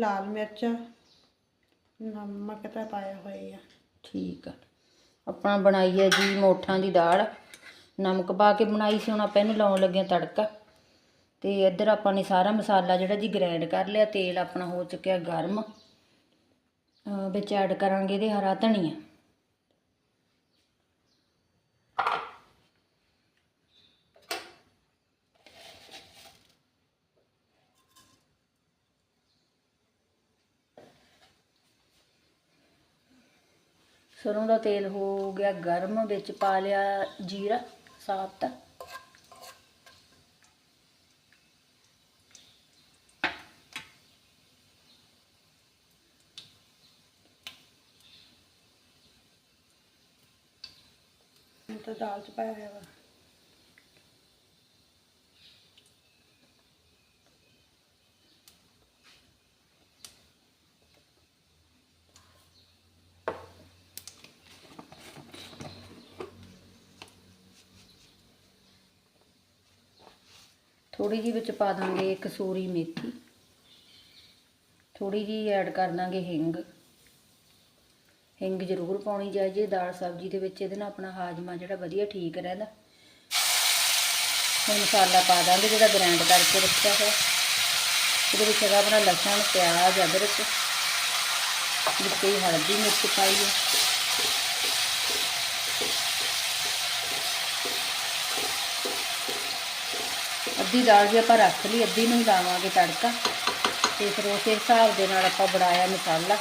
ਲਾਲ ਮਿਰਚਾਂ, ਨਮਕ ਤਾਂ ਪਾਇਆ ਹੋਇਆ ਆ। ਠੀਕ ਆ। ਆਪਾਂ ਬਣਾਈ ਹੈ ਜੀ ਮੋਠਾਂ ਦੀ ਦਾਲ। ਨਮਕ ਪਾ ਕੇ ਬਣਾਈ ਸੀ, ਹੁਣ ਆਪਾਂ ਇਹਨੂੰ ਲਾਉਣ ਲੱਗੇ ਹਾਂ ਤੜਕਾ। ਤੇ ਇੱਧਰ ਆਪਾਂ ਨੇ ਸਾਰਾ ਮਸਾਲਾ ਜਿਹੜਾ ਜੀ ਗ੍ਰਾਈਂਡ ਕਰ ਲਿਆ, ਤੇਲ ਆਪਣਾ ਹੋ ਚੁੱਕਿਆ ਗਰਮ। ਵਿੱਚ ਐਡ ਕਰਾਂਗੇ ਇਹਦੇ ਹਰਾ ਧਨੀਆ। ਸਰੋਂ ਦਾ ਤੇਲ ਹੋ ਗਿਆ ਗਰਮ, ਵਿੱਚ ਪਾ ਲਿਆ ਜੀਰਾ ਸਾਬਤ ਤਾਂ ਦਾਲ ਚ ਪਾਇਆ ਹੋਇਆ ਵਾ। ਥੋੜੀ ਜਿਹੀ ਵਿੱਚ ਪਾ ਦਾਂਗੇ ਕਸੂਰੀ ਮੇਥੀ। ਥੋੜੀ ਜਿਹੀ ਐਡ ਕਰ ਦਾਂਗੇ ਹਿੰਗ। ਹਿੰਗ ਜ਼ਰੂਰ ਪਾਉਣੀ ਚਾਹੀਦੀ ਹੈ, ਦਾਲ ਸਬਜ਼ੀ ਦੇ ਵਿੱਚ ਇਹਦੇ ਨਾਲ ਆਪਣਾ ਹਾਜ਼ਮਾ ਜਿਹੜਾ ਵਧੀਆ ਠੀਕ ਰਹਿੰਦਾ। ਹੁਣ ਮਸਾਲਾ ਪਾ ਦਾਂਗੇ ਜਿਹੜਾ ਗ੍ਰਾਈਂਡ ਕਰਕੇ ਰੱਖਿਆ ਹੋਇਆ। ਇਹਦੇ ਵਿੱਚ ਹੈਗਾ ਆਪਣਾ ਲਸਣ, ਪਿਆਜ਼, ਅਦਰਕ, ਵਿੱਚ ਹੀ ਹਲਦੀ, ਮਿਰਚ ਪਾਈ ਹੈ। ਅੱਧੀ ਦਾਲ ਵੀ ਆਪਾਂ ਰੱਖ ਲਈ, ਅੱਧੀ ਨੂੰ ਹੀ ਲਾਵਾਂਗੇ ਤੜਕਾ। ਤੇ ਫਿਰ ਉਸੇ ਹਿਸਾਬ ਦੇ ਨਾਲ ਆਪਾਂ ਬਣਾਇਆ ਮਸਾਲਾ।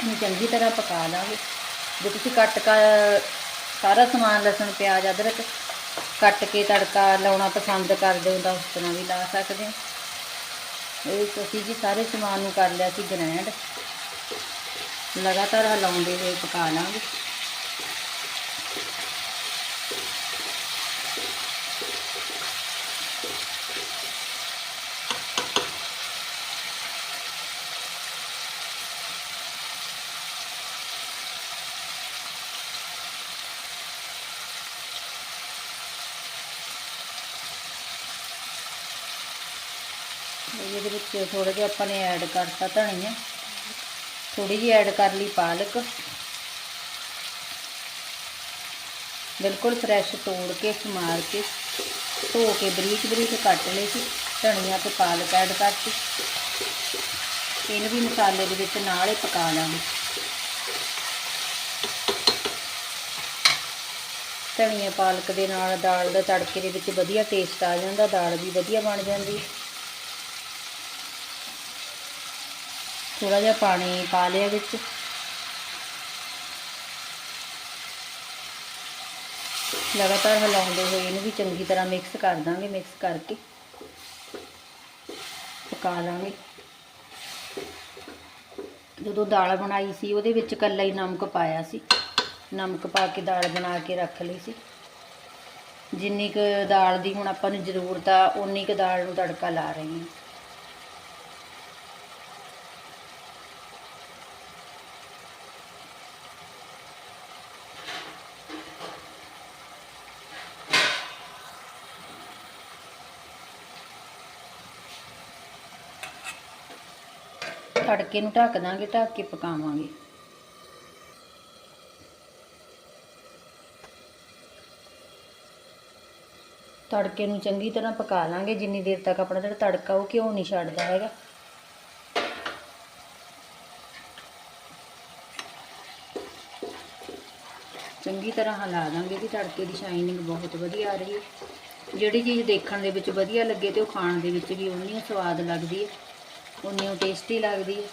ਇਹਨੂੰ ਚੰਗੀ ਤਰ੍ਹਾਂ ਪਕਾ ਲਾਂਗੇ। ਜੇ ਤੁਸੀਂ ਕੱਟ ਕਾ, ਸਾਰਾ ਸਮਾਨ ਲਸਣ, ਪਿਆਜ਼, ਅਦਰਕ ਕੱਟ ਕੇ ਤੜਕਾ ਲਾਉਣਾ ਪਸੰਦ ਕਰਦੇ ਹੋ ਤਾਂ ਉਸ ਤਰ੍ਹਾਂ ਵੀ ਲਾ ਸਕਦੇ ਹੋ। ਇਹ ਤੁਸੀਂ ਜੀ ਸਾਰੇ ਸਮਾਨ ਨੂੰ ਕਰ ਲਿਆ ਸੀ ਗ੍ਰੈਂਡ। ਲਗਾਤਾਰ ਹਲਾਉਂਦੇ ਹੋਏ ਪਕਾ ਲਾਂਗੇ। ਇਹਦੇ ਵਿੱਚ ਥੋੜਾ ਜਿਹਾ ਆਪਾਂ ਨੇ ਐਡ ਕਰਤਾ ਧਨੀਆ। ਥੋੜੀ ਜਿਹੀ ਐਡ ਕਰ ਲਈ ਪਾਲਕ। ਬਿਲਕੁਲ ਫਰੈਸ਼ ਤੋੜ ਕੇ, ਸਮਾਰ ਕੇ, ਧੋ ਕੇ, ਬਰੀਕ ਬਰੀਕ ਕੱਟ ਲਈ ਸੀ। ਧਨੀਆ ਤੇ ਪਾਲਕ ਐਡ ਕਰਤੀ। ਇਹਨੂੰ ਵੀ ਮਸਾਲੇ ਦੇ ਵਿੱਚ ਨਾਲ ਹੀ ਪਕਾ ਲਾਂਗੇ। ਧਨੀਆ ਪਾਲਕ ਦੇ ਨਾਲ ਦਾਲ ਦਾ ਤੜਕੇ ਦੇ ਵਿੱਚ ਵਧੀਆ ਟੇਸਟ ਆ ਜਾਂਦਾ। ਦਾਲ ਵੀ ਵਧੀਆ ਬਣ ਜਾਂਦੀ। ਥੋੜਾ ਜਿਹਾ ਪਾਣੀ ਪਾ ਲਿਆ ਵਿੱਚ। ਲਗਾਤਾਰ ਹਿਲਾਉਂਦੇ ਹੋਏ ਇਹਨੂੰ ਵੀ ਚੰਗੀ ਤਰ੍ਹਾਂ ਮਿਕਸ ਕਰ ਦਾਂਗੇ ਮਿਕਸ ਕਰਕੇ। ਪਕਾ ਲਾਂਗੇ। ਜਦੋਂ ਦਾਲ ਬਣਾਈ ਸੀ, ਉਹਦੇ ਵਿੱਚ ਇਕੱਲਾ ਹੀ ਨਮਕ ਪਾਇਆ ਸੀ। ਨਮਕ ਪਾ ਕੇ ਦਾਲ ਬਣਾ ਕੇ ਰੱਖ ਲਈ ਸੀ। ਜਿੰਨੀ ਕੁ ਦਾਲ ਦੀ ਹੁਣ ਆਪਾਂ ਨੂੰ ਜ਼ਰੂਰਤ ਆ ਉਨੀ ਕੁ ਦਾਲ ਨੂੰ ਤੜਕਾ ਲਾ ਰਹੀ ਹਾਂ। ਤੜਕੇ ਨੂੰ ਢੱਕ ਦਾਂਗੇ, ਢੱਕ ਕੇ ਪਕਾਵਾਂਗੇ। ਤੜਕੇ ਨੂੰ ਚੰਗੀ ਤਰ੍ਹਾਂ ਪਕਾ ਲਾਂਗੇ, ਜਿੰਨੀ ਦੇਰ ਤੱਕ ਆਪਣਾ ਜਿਹੜਾ ਤੜਕਾ ਉਹ ਘਿਓ ਨਹੀਂ ਛੱਡਦਾ ਹੈਗਾ। ਚੰਗੀ ਤਰ੍ਹਾਂ ਹਿਲਾ ਦਾਂਗੇ ਕਿ ਤੜਕੇ ਦੀ ਸ਼ਾਈਨਿੰਗ ਬਹੁਤ ਵਧੀਆ ਆ ਰਹੀ ਹੈ। ਜਿਹੜੀ ਚੀਜ਼ ਦੇਖਣ ਦੇ ਵਿੱਚ ਵਧੀਆ ਲੱਗੇ ਤੇ ਉਹ ਖਾਣ ਦੇ ਵਿੱਚ ਵੀ ਉਨੀ ਸਵਾਦ ਲੱਗਦੀ ਹੈ। ਉਨੀ ਹੀ ਟੇਸਟੀ ਲੱਗਦੀ ਹੈ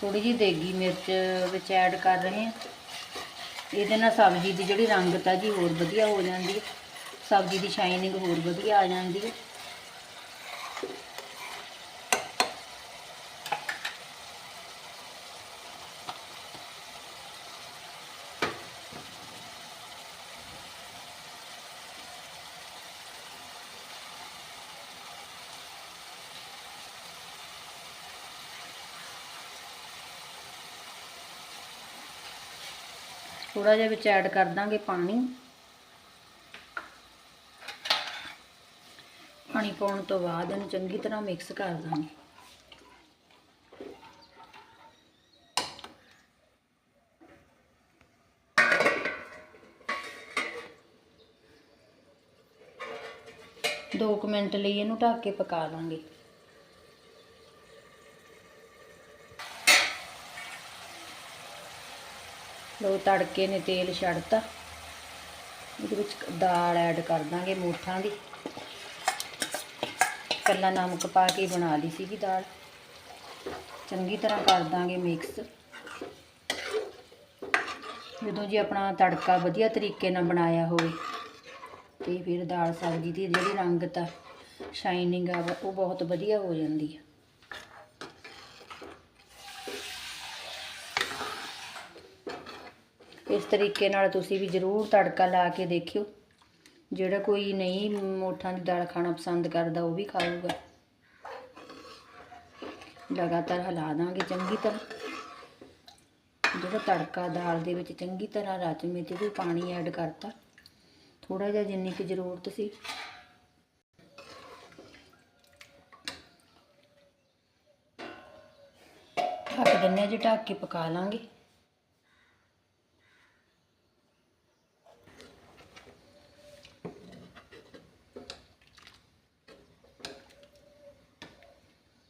ਥੋੜੀ ਜਿਹੀ ਦੇਗੀ ਮਿਰਚ ਵਿੱਚ ਐਡ ਕਰ ਰਹੇ ਹਾਂ। ਇਹਦੇ ਨਾਲ ਸਬਜ਼ੀ ਦੀ ਜਿਹੜੀ ਰੰਗਤ ਆ ਜੀ ਹੋਰ ਵਧੀਆ ਹੋ ਜਾਂਦੀ ਹੈ। ਸਬਜ਼ੀ ਦੀ ਸ਼ਾਈਨਿੰਗ ਹੋਰ ਵਧੀਆ ਆ ਜਾਂਦੀ ਹੈ। ਥੋੜਾ ਜਿਹਾ ਵਿੱਚ ਐਡ ਕਰ ਦਾਂਗੇ ਪਾਣੀ। ਪਾਣੀ ਪਾਉਣ ਤੋਂ ਬਾਅਦ ਇਹਨੂੰ ਚੰਗੀ ਤਰ੍ਹਾਂ ਮਿਕਸ ਕਰ ਦਾਂਗੇ। ਦੋ ਕੁ ਮਿੰਟ ਲਈ ਇਹਨੂੰ ਢੱਕ ਕੇ ਪਕਾ ਲਾਂਗੇ। ਲੋ ਤੜਕੇ ਨੇ ਤੇਲ ਛੱਡਤਾ। ਇਹਦੇ ਵਿੱਚ ਦਾਲ ਐਡ ਕਰ ਦਾਂਗੇ, ਮੂਠਾਂ ਦੀ। ਕੱਲਾ ਨਮਕ ਪਾ ਕੇ ਬਣਾ ਲਈ ਸੀਗੀ ਦਾਲ। ਚੰਗੀ ਤਰ੍ਹਾਂ ਕਰ ਦਾਂਗੇ ਮਿਕਸ ਜਦੋਂ ਜੀ ਆਪਣਾ ਤੜਕਾ ਵਧੀਆ ਤਰੀਕੇ ਨਾਲ ਬਣਾਇਆ ਹੋਵੇ, ਤੇ ਫਿਰ ਦਾਲ ਸਬਜ਼ੀ ਦੀ ਜਿਹੜੀ ਰੰਗਤ ਆ ਸ਼ਾਈਨਿੰਗ ਆ, ਉਹ ਬਹੁਤ ਵਧੀਆ ਹੋ ਜਾਂਦੀ ਆ। ਇਸ ਤਰੀਕੇ ਨਾਲ ਤੁਸੀਂ ਵੀ ਜ਼ਰੂਰ ਤੜਕਾ ਲਾ ਕੇ ਦੇਖਿਓ। ਜਿਹੜਾ ਕੋਈ ਨਹੀਂ ਮੋਠਾਂ ਦੀ ਦਾਲ ਖਾਣਾ ਪਸੰਦ ਕਰਦਾ, ਉਹ ਵੀ ਖਾਊਗਾ। ਲਗਾਤਾਰ ਹਿਲਾ ਦਾਂਗੇ ਚੰਗੀ ਤਰ੍ਹਾਂ। ਜਿਹੜਾ ਤੜਕਾ ਦਾਲ ਦੇ ਵਿੱਚ ਚੰਗੀ ਤਰ੍ਹਾਂ ਰਚ ਮੇਥੇ ਵੀ ਪਾਣੀ ਐਡ ਕਰਤਾ। ਥੋੜਾ ਜਿਹਾ ਜਿੰਨੀ ਕੁ ਜ਼ਰੂਰਤ ਸੀ। ਢੱਕ ਦਿੰਨੇ ਆ ਜੀ, ਢੱਕ ਕੇ ਪਕਾ ਲਾਂਗੇ।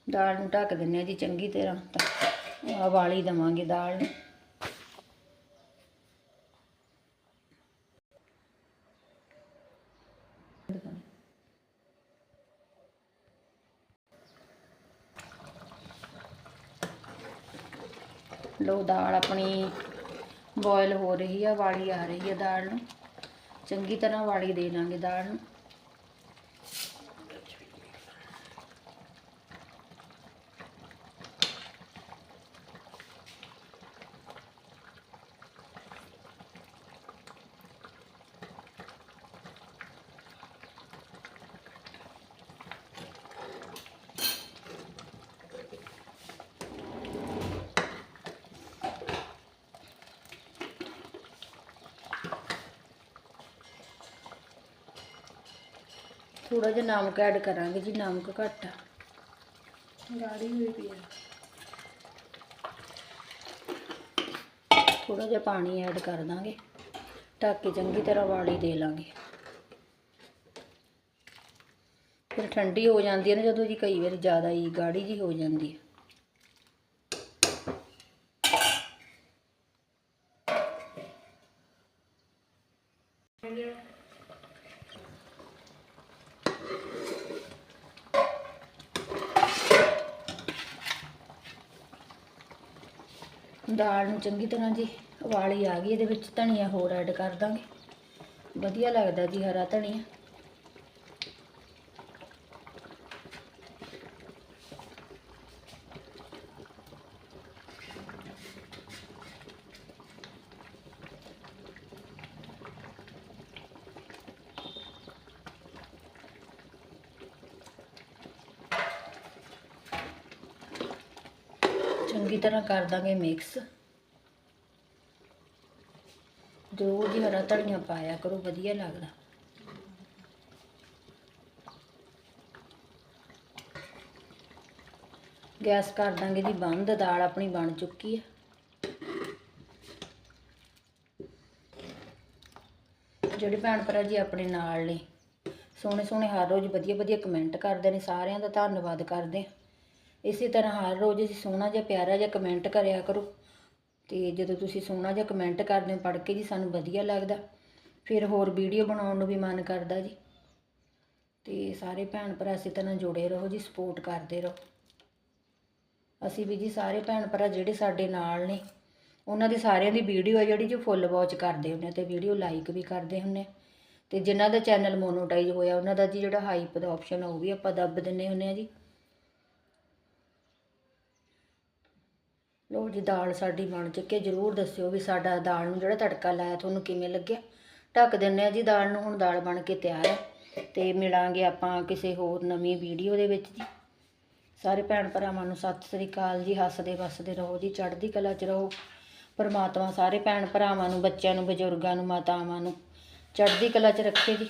ਦਾਲ ਨੂੰ ਢੱਕ ਦਿੰਨੇ ਆ ਜੀ ਚੰਗੀ ਤਰ੍ਹਾਂ ਤਾਂ ਆ ਵਾਲੀ ਦਵਾਂਗੇ ਦਾਲ ਨੂੰ। ਲੋ ਦਾਲ ਆਪਣੀ ਬੋਇਲ ਹੋ ਰਹੀ ਆ, ਵਾਲੀ ਆ ਰਹੀ ਆ ਦਾਲ ਨੂੰ। ਚੰਗੀ ਤਰ੍ਹਾਂ ਵਾਲੀ ਦੇ ਲਾਂਗੇ ਦਾਲ ਨੂੰ। ਥੋੜਾ ਜਿਹਾ ਨਮਕ ਐਡ ਕਰਾਂਗੇ ਜੀ ਨਮਕ ਘੱਟ ਆ। ਗਾੜੀ ਹੋਈ ਪਈ ਆ। ਥੋੜਾ ਜਿਹਾ ਪਾਣੀ ਐਡ ਕਰ ਦਾਂਗੇ ਢੱਕ ਕੇ ਚੰਗੀ ਤਰ੍ਹਾਂ ਵਾਲੀ ਦੇ ਲਾਂਗੇ। ਫਿਰ ਠੰਡੀ ਹੋ ਜਾਂਦੀ ਹੈ ਨਾ ਜਦੋਂ ਜੀ ਕਈ ਵਾਰੀ ਜ਼ਿਆਦਾ ਹੀ ਗਾੜੀ ਜੀ ਹੋ ਜਾਂਦੀ ਹੈ। ਦਾਲ ਨੂੰ ਚੰਗੀ ਤਰ੍ਹਾਂ ਜੀ ਉਬਾਲੀ ਆ ਗਈ, ਇਹਦੇ ਵਿੱਚ ਧਨੀਆ ਹੋਰ ਐਡ ਕਰ ਦਾਂਗੇ। ਵਧੀਆ ਲੱਗਦਾ ਜੀ ਹਰਾ ਧਨੀਆ। ਚੰਗੀ ਤਰ੍ਹਾਂ ਕਰ ਦਾਂਗੇ ਮਿਕਸ ਜੋ ਜੀ ਹਰਾ ਧਨੀਆ ਪਾਇਆ ਕਰੋ, ਵਧੀਆ ਲੱਗਦਾ। ਗੈਸ ਕਰ ਦਾਂਗੇ ਜੀ ਬੰਦ, ਦਾਲ ਆਪਣੀ ਬਣ ਚੁੱਕੀ ਹੈ ਜਿਹੜੇ ਭੈਣ ਭਰਾ ਜੀ ਆਪਣੇ ਨਾਲ ਨੇ ਸੋਹਣੇ ਸੋਹਣੇ ਹਰ ਰੋਜ਼ ਵਧੀਆ ਵਧੀਆ ਕਮੈਂਟ ਕਰਦੇ ਨੇ, ਸਾਰਿਆਂ ਦਾ ਧੰਨਵਾਦ ਕਰਦੇ ਹਾਂ ਇਸੇ ਤਰ੍ਹਾਂ ਹਰ ਰੋਜ਼ ਅਸੀਂ ਸੋਹਣਾ ਜਿਹਾ, ਪਿਆਰਾ ਜਿਹਾ ਕਮੈਂਟ ਕਰਿਆ ਕਰੋ। ਤੇ ਜਦੋਂ ਤੁਸੀਂ ਸੋਹਣਾ ਜਿਹਾ ਕਮੈਂਟ ਕਰਦੇ ਹੋ, ਪੜ੍ਹ ਕੇ ਜੀ ਸਾਨੂੰ ਵਧੀਆ ਲੱਗਦਾ। ਫਿਰ ਹੋਰ ਵੀਡੀਓ ਬਣਾਉਣ ਨੂੰ ਵੀ ਮਨ ਕਰਦਾ ਜੀ। ਤੇ ਸਾਰੇ ਭੈਣ ਭਰਾ ਇਸੇ ਤਰ੍ਹਾਂ ਜੁੜੇ ਰਹੋ ਜੀ ਸਪੋਰਟ ਕਰਦੇ ਰਹੋ। ਅਸੀਂ ਵੀ ਜੀ ਸਾਰੇ ਭੈਣ ਭਰਾ ਜਿਹੜੇ ਸਾਡੇ ਨਾਲ ਨੇ, ਉਹਨਾਂ ਦੀ ਸਾਰਿਆਂ ਦੀ ਵੀਡੀਓ ਆ ਜਿਹੜੀ ਜੋ ਫੁੱਲ ਵਾਚ ਕਰਦੇ ਹੁੰਦੇ ਆ ਤੇ ਵੀਡੀਓ ਲਾਈਕ ਵੀ ਕਰਦੇ ਹੁੰਦੇ ਆ। ਤੇ ਜਿਨ੍ਹਾਂ ਦਾ ਚੈਨਲ ਮੋਨੋਟਾਈਜ਼ ਹੋਇਆ, ਉਹਨਾਂ ਦਾ ਜੀ ਜਿਹੜਾ ਹਾਈਪ ਦਾ ਆਪਸ਼ਨ ਆ, ਉਹ ਵੀ ਆਪਾਂ ਦੱਬ ਦਿੰਨੇ ਹੁੰਦੇ ਆ ਜੀ। ਲੋ ਜੀ, ਦਾਲ ਸਾਡੀ ਬਣ ਚੁੱਕੀ ਹੈ, ਜਰੂਰ ਦੱਸਿਓ ਵੀ ਸਾਡਾ ਦਾਲ ਨੂੰ ਜਿਹੜਾ ਤੜਕਾ ਲਾਇਆ ਤੁਹਾਨੂੰ ਕਿਵੇਂ ਲੱਗਿਆ? ਢੱਕ ਦਿੰਨੇ ਆ ਜੀ ਦਾਲ ਨੂੰ, ਹੁਣ ਦਾਲ ਬਣ ਕੇ ਤਿਆਰ ਹੈ ਤੇ ਮਿਲਾਂਗੇ ਆਪਾਂ ਕਿਸੇ ਹੋਰ ਨਵੀਂ ਵੀਡੀਓ ਦੇ ਵਿੱਚ ਜੀ। ਸਾਰੇ ਭੈਣ ਭਰਾਵਾਂ ਨੂੰ ਸਤਿ ਸ੍ਰੀ ਅਕਾਲ ਜੀ, ਹੱਸਦੇ ਵਸਦੇ ਰਹੋ ਜੀ, ਚੜ੍ਹਦੀ ਕਲਾ 'ਚ ਰਹੋ। ਪਰਮਾਤਮਾ ਸਾਰੇ ਭੈਣ ਭਰਾਵਾਂ ਨੂੰ, ਬੱਚਿਆਂ ਨੂੰ, ਬਜ਼ੁਰਗਾਂ ਨੂੰ, ਮਾਤਾਵਾਂ ਨੂੰ ਚੜ੍ਹਦੀ ਕਲਾ 'ਚ ਰੱਖੇ ਜੀ।